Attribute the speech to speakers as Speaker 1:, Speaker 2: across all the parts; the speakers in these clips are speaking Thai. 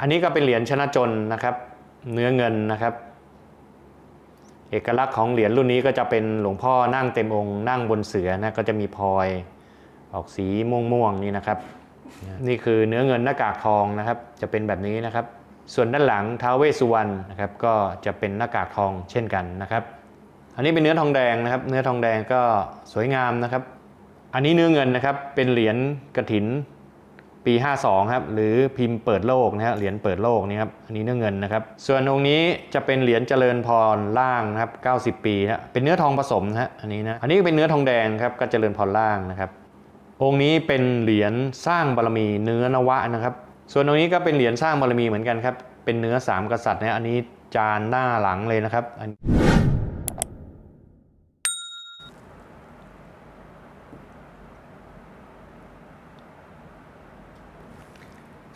Speaker 1: อันนี้ก็เป็นเหรียญชนะจนนะครับ เนื้อเงินนะครับ เอกลักษณ์ของเหรียญรุ่นนี้ก็จะเป็นหลวงพ่อนั่งเต็มองค์นั่งบนเสือนะก็จะมีพลอยออกสีม่วงๆนี่นะครับ นี่คือเนื้อเงินหน้ากากทองนะครับ จะเป็นแบบนี้นะครับ ส่วนด้านหลังท้าวเวสสุวรรณนะครับก็จะเป็นหน้ากากทองเช่นกันนะครับ อันนี้เป็นเนื้อทองแดงนะครับ เนื้อทองแดงก็สวยงามนะครับ อันนี้เนื้อเงินนะครับเป็นเหรียญกระถิน ปี 52 ครับ หรือพิมพ์เปิดโลกนะครับเหรียญเปิดโลกนี่ครับอันนี้เนื้อเงินนะครับ ส่วนองค์นี้จะเป็นเหรียญเจริญพรล่างนะครับ 90 ปีนะเป็นเนื้อทองผสมนะฮะอันนี้นะอันนี้เป็นเนื้อทองแดงครับก็เจริญพรล่างนะครับ องค์นี้เป็นเหรียญสร้างบารมีเนื้อนวะนะครับ ส่วนองค์นี้ก็เป็นเหรียญสร้างบารมีเหมือนกันครับเป็นเนื้อสามกษัตริย์นะอันนี้จานหน้าหลังเลยนะครับ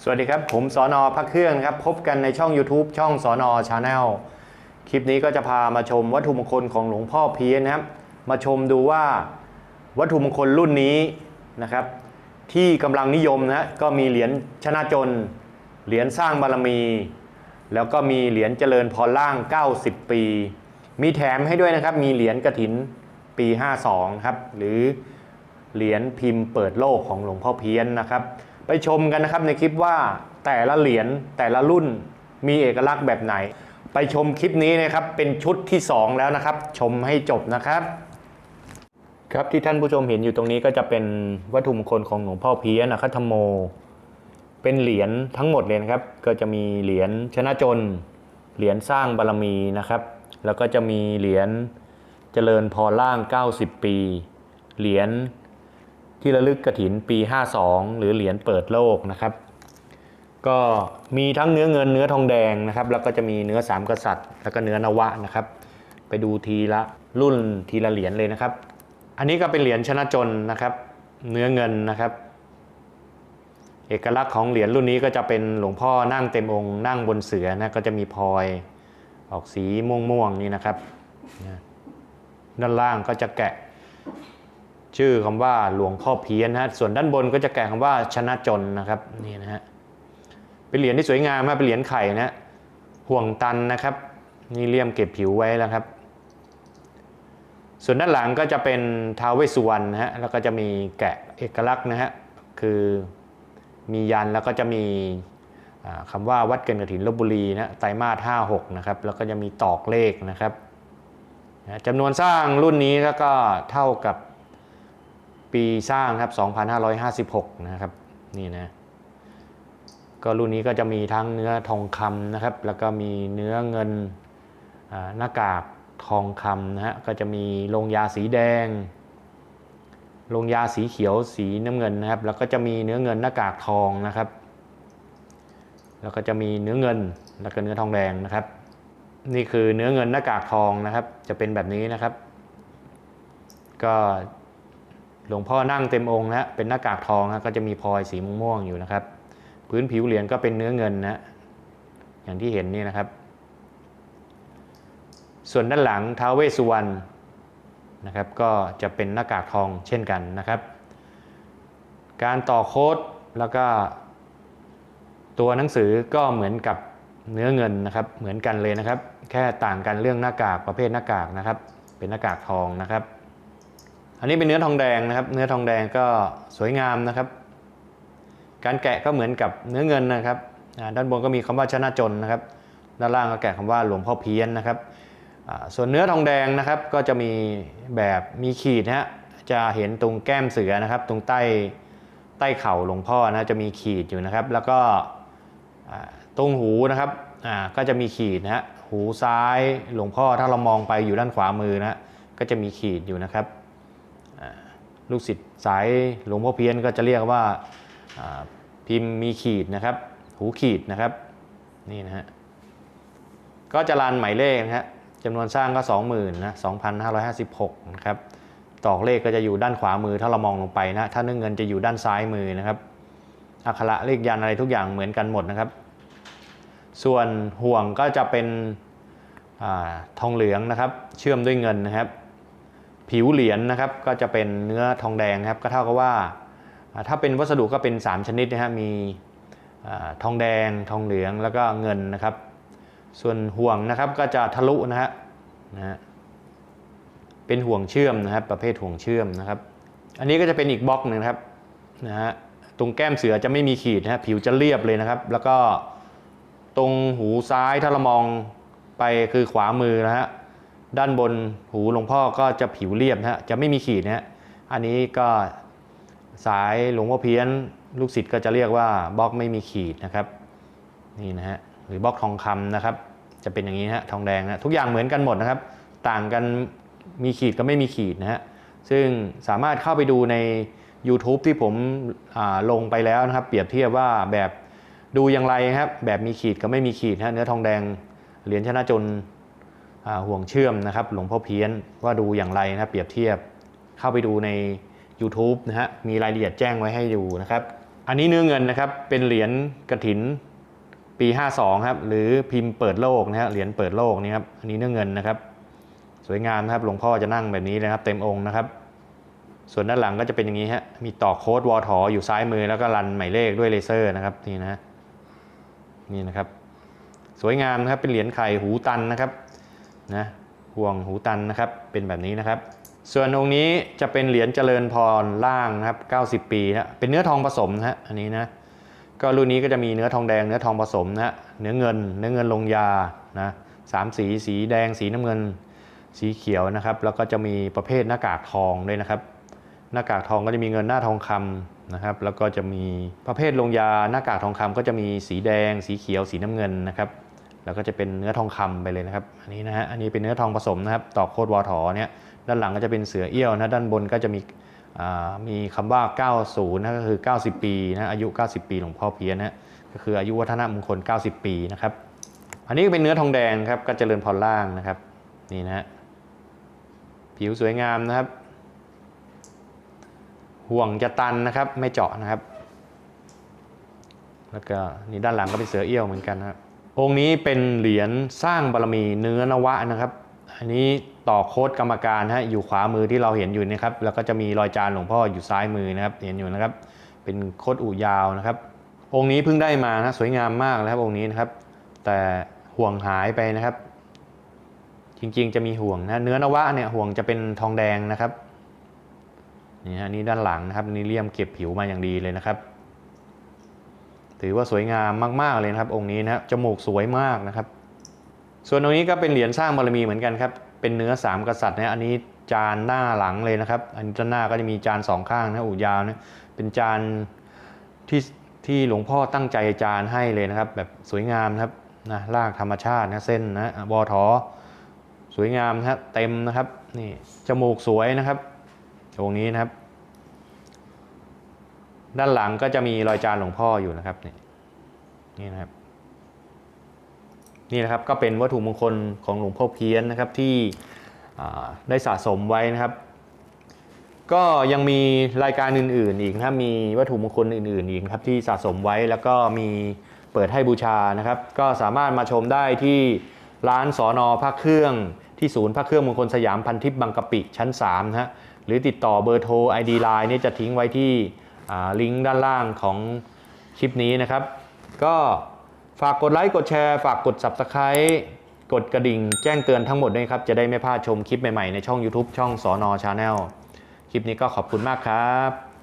Speaker 1: สวัสดีครับ ผมสอนอพักเครื่องครับ พบกันในช่อง YouTube ช่องสอนอชาแนลคลิปนี้ก็จะพามาชมวัตถุมงคลของหลวงพ่อเพี้ยนนะครับ มาชมดูว่าวัตถุมงคลรุ่นนี้นะครับ ที่กำลังนิยมนะก็มีเหรียญชนะจน เหรียญสร้างบารมี แล้วก็มีเหรียญเจริญพรล่าง 90 ปี มีแถมให้ด้วยนะครับ มีเหรียญกระถินปี 52 ครับ หรือเหรียญพิมพ์เปิดโลกของหลวงพ่อเพี้ยนนะครับ ไปชมกันนะครับในคลิปว่าแต่ละเหรียญแต่ละรุ่นมีเอกลักษณ์แบบไหน ไปชมคลิปนี้นะครับเป็นชุดที่ 2 แล้วนะครับ ชมให้จบนะครับ ครับที่ท่านผู้ชมเห็นอยู่ตรงนี้ก็จะเป็นวัตถุมงคลของหลวงพ่อเพี้ยนะครับธรรมโม เป็นเหรียญทั้งหมดเลยนะครับ ก็จะมีเหรียญชนะจน เหรียญสร้างบารมีนะครับ แล้วก็จะมีเหรียญเจริญพรล่าง 90 ปี เหรียญ ที่ระลึกกระถินปี 52 หรือเหรียญเปิดโลกนะครับ ก็มีทั้งเนื้อเงินเนื้อทองแดงนะครับ แล้วก็จะมีเนื้อสามกษัตริย์ แล้วก็เนื้อนวะนะครับ ไปดูทีละรุ่นทีละเหรียญเลยนะครับ อันนี้ก็เป็นเหรียญชนะจนนะครับ เนื้อเงินนะครับ เอกลักษณ์ของเหรียญรุ่นนี้ก็จะเป็นหลวงพ่อนั่งเต็มองค์นั่งบนเสือนะก็จะมีพลอยออกสีม่วงๆนี่นะครับ ด้านล่างก็จะแกะ ชื่อคำว่าหลวงพ่อเพี้ยนนะฮะส่วนด้านบนก็จะแกะคำว่าชนะจนนะครับนี่นะฮะเป็นเหรียญที่สวยงามมากเป็นเหรียญไข่นะห่วงตันนะครับนี่เลี่ยมเก็บผิวไว้แล้วครับ ส่วนด้านหลังก็จะเป็นท้าวเวสสุวรรณนะฮะแล้วก็จะมีแกะเอกลักษณ์นะฮะคือมียันแล้วก็จะมีอ่าคำว่าวัดเกินกระถินลบบุรีนะไตรมาสห้าหกนะครับแล้วก็จะมีตอกเลขนะครับจำนวนสร้างรุ่นนี้แล้วก็เท่ากับ ปีสร้างครับ 2556 นะครับนี่นะก็รุ่นนี้ก็จะมีทั้งเนื้อทองคำนะครับ แล้วก็มีเนื้อเงินหน้ากากทองคำนะฮะก็จะมีลงยาสีแดงลงยาสีเขียวสีน้ำเงินนะครับ แล้วก็จะมีเนื้อเงินหน้ากากทองนะครับ แล้วก็จะมีเนื้อเงินแล้วก็เนื้อทองแดงนะครับ นี่คือเนื้อเงินหน้ากากทองนะครับ จะเป็นแบบนี้นะครับ ก็ หลวงพ่อนั่งเต็มองค์นะฮะเป็นหน้ากากทองนะก็จะมีพลอยสีม่วงๆอยู่นะครับ พื้นผิวเหรียญก็เป็นเนื้อเงินนะอย่างที่เห็นนี่นะครับ ส่วนด้านหลังท้าวเวสสุวรรณนะครับ ก็จะเป็นหน้ากากทองเช่นกันนะครับ การต่อโค้ดแล้วก็ ตัวหนังสือก็เหมือนกับเนื้อเงินนะครับเหมือนกันเลยนะครับ แค่ต่างกันเรื่องหน้ากากประเภทหน้ากากนะครับ เป็นหน้ากากทองนะครับ อันนี้เป็นเนื้อทองแดงนะครับ เนื้อทองแดงก็สวยงามนะครับ การแกะก็เหมือนกับเนื้อเงินนะครับ ด้านบนก็มีคำว่าชนะจนนะครับ ด้านล่างก็แกะคำว่าหลวงพ่อเพี้ยนนะครับ ส่วนเนื้อทองแดงนะครับ ก็จะมีแบบมีขีดนะฮะ จะเห็นตรงแก้มเสือนะครับ ตรงใต้ใต้เข่าหลวงพ่อนะจะมีขีดอยู่นะครับ แล้วก็ตรงหูนะครับก็จะมีขีดนะฮะ หูซ้ายหลวงพ่อถ้าเรามองไปอยู่ด้านขวามือนะฮะก็จะมีขีดอยู่นะครับ ลูกศิษย์สายหลวงพ่อเพี้ยนก็จะเรียกว่าพิมพ์มีขีดนะครับ หูขีดนะครับนี่นะฮะก็จะรันหมายเลขนะฮะจำนวนสร้างก็ 20,000นะ2,556นะครับตอกเลขก็จะอยู่ด้านขวามือถ้าเรามองลงไปนะถ้าเนื้อเงินจะอยู่ด้านซ้ายมือนะครับอักขระเลขยันอะไรทุกอย่างเหมือนกันหมดนะครับ ส่วนห่วงก็จะเป็นอทองเหลืองนะครับ เชื่อมด้วยเงินนะครับ ผิวเหรียญนะครับก็จะเป็นเนื้อทองแดงครับก็เท่ากับว่า ถ้าเป็นวัสดุก็เป็น 3 ชนิดนะฮะมีทองแดงทองเหลืองแล้วก็เงินนะครับ ส่วนห่วงนะครับก็จะทะลุนะฮะนะฮะเป็นห่วงเชื่อมนะครับประเภทห่วงเชื่อมนะครับ อันนี้ก็จะเป็นอีกบล็อกหนึ่งครับนะฮะตรงแก้มเสือจะไม่มีขีดนะฮะผิวจะเรียบเลยนะครับ แล้วก็ตรงหูซ้ายถ้าเรามองไปคือขวามือนะฮะ ด้านบนหูหลวงพ่อก็จะผิวเรียบนะฮะจะไม่มีขีดนะฮะอันนี้ก็สายหลวงพ่อเพี้ยนลูกศิษย์ก็จะเรียกว่าบล็อกไม่มีขีดนะครับนี่นะฮะหรือบล็อกทองคำนะครับ จะเป็นอย่างนี้นะฮะทองแดงนะทุกอย่างเหมือนกันหมดนะครับ ต่างกันมีขีดกับไม่มีขีดนะฮะซึ่งสามารถเข้าไปดูใน YouTube ที่ผมลงไปแล้วนะครับ เปรียบเทียบว่าแบบดูอย่างไรครับ แบบมีขีดกับไม่มีขีดนะฮะเนื้อทองแดงเหรียญชนะจน ห่วงเชื่อมนะครับหลวงพ่อเพี้ยนว่าดูอย่างไรนะครับเปรียบเทียบเข้าไปดูใน YouTube นะฮะมีรายละเอียดแจ้งไว้ให้ดูนะครับ อันนี้เนื้อเงินนะครับเป็นเหรียญกระถินปี 52ครับหรือพิมพ์เปิดโลกนะฮะเหรียญเปิดโลกนี่ครับอันนี้เนื้อเงินนะครับ สวยงามนะครับหลวงพ่อจะนั่งแบบนี้เลยครับ เต็มองค์นะครับ ส่วนด้านหลังก็จะเป็นอย่างนี้ฮะมีต่อโค้ดวอถออยู่ซ้ายมือแล้วก็รันหมายเลขด้วยเลเซอร์นะครับนี่นะนี่นะครับ สวยงามนะครับเป็นเหรียญไข่หูตันนะครับ นะห่วงหูตันนะครับเป็นแบบนี้นะครับ ส่วนองค์นี้จะเป็นเหรียญเจริญพรล่างนะครับ90 ปีนะเป็นเนื้อทองผสมนะฮะอันนี้นะก็รุ่นนี้ก็จะมีเนื้อทองแดงเนื้อทองผสมนะฮะเนื้อเงิน เนื้อเงินลงยานะสามสีสีแดงสีน้ำเงิน สีเขียวนะครับ แล้วก็จะมีประเภทหน้ากากทองด้วยนะครับ หน้ากากทองก็จะมีเงินหน้าทองคำนะครับ แล้วก็จะมีประเภทลงยาหน้ากากทองคำก็จะมีสีแดง สีเขียว สีน้ำเงินนะครับ แล้วก็จะเป็นเนื้อทองคำไปเลยนะครับอันนี้นะฮะอันนี้เป็นเนื้อทองผสมนะครับต่อโคดวอถอเนี่ยด้านหลังก็จะเป็นเสือเอี้ยวนะด้านบนก็จะมีอ่ามีคำว่า 90นะก็คือ 90 ปีนะอายุ 90 ปีหลวงพ่อเพียนนะก็คืออายุวัฒนมงคล 90 ปีนะครับอันนี้ก็เป็นเนื้อทองแดงครับก็เจริญพรล่างนะครับนี่นะฮะผิวสวยงามนะครับ ห่วงจะตันนะครับไม่เจาะนะครับ แล้วก็นี่ด้านหลังก็เป็นเสือเอี้ยวเหมือนกันนะครับ องค์นี้เป็นเหรียญสร้างบารมีเนื้อนวะนะครับ อันนี้ต่อโค้ดกรรมการฮะอยู่ขวามือที่เราเห็นอยู่นะครับ แล้วก็จะมีรอยจานหลวงพ่ออยู่ซ้ายมือนะครับเห็นอยู่นะครับ เป็นโค้ดอู่ยาวนะครับ องค์นี้เพิ่งได้มานะสวยงามมากนะครับองค์นี้นะครับ แต่ห่วงหายไปนะครับ จริงๆจะมีห่วงนะเนื้อนวะเนี่ยห่วงจะเป็นทองแดงนะครับนี่ฮะนี่ด้านหลังนะครับนี่เลี่ยมเก็บผิวมาอย่างดีเลยนะครับ ถือว่าสวยงามมากๆเลยนะครับ องค์นี้นะครับจมูกสวยมากนะครับ ส่วนตรงนี้ก็เป็นเหรียญสร้างบารมีเหมือนกันครับ เป็นเนื้อสามกษัตริย์นะอันนี้จานหน้าหลังเลยนะครับ อันนี้ด้านหน้าก็จะมีจานสองข้างนะอู่ยาวนะเป็นจานที่ที่หลวงพ่อตั้งใจจานให้เลยนะครับ แบบสวยงามนะครับนะลากธรรมชาตินะเส้นนะวอทอสวยงามนะครับเต็มนะครับนี่จมูกสวยนะครับตรงนี้นะครับ ด้านหลังก็จะมีรอยจานหลวงพ่ออยู่นะครับนี่นี่นะครับ นี่นะครับก็เป็นวัตถุมงคลของหลวงพ่อเพี้ยนนะครับที่ได้สะสมไว้นะครับ ก็ยังมีรายการอื่น ๆ อีกนะครับมีวัตถุมงคลอื่น ๆ อีกครับที่สะสมไว้แล้วก็มีเปิดให้บูชานะครับ ก็สามารถมาชมได้ที่ร้านสอนอพระเครื่องที่ศูนย์พระเครื่องมงคลสยามพันทิพย์บางกะปิชั้น3นะฮะหรือติดต่อเบอร์โทร ID Line นี่จะทิ้งไว้ที่ ลิงก์ด้านล่างของคลิปนี้นะครับ ก็ฝากกดไลค์กดแชร์ ฝากกด Subscribe กดกระดิ่งแจ้งเตือนทั้งหมดด้วยครับ จะได้ไม่พลาดชมคลิปใหม่ๆ ในช่อง YouTube ช่องสอนอชาแนลคลิปนี้ก็ขอบคุณมากครับ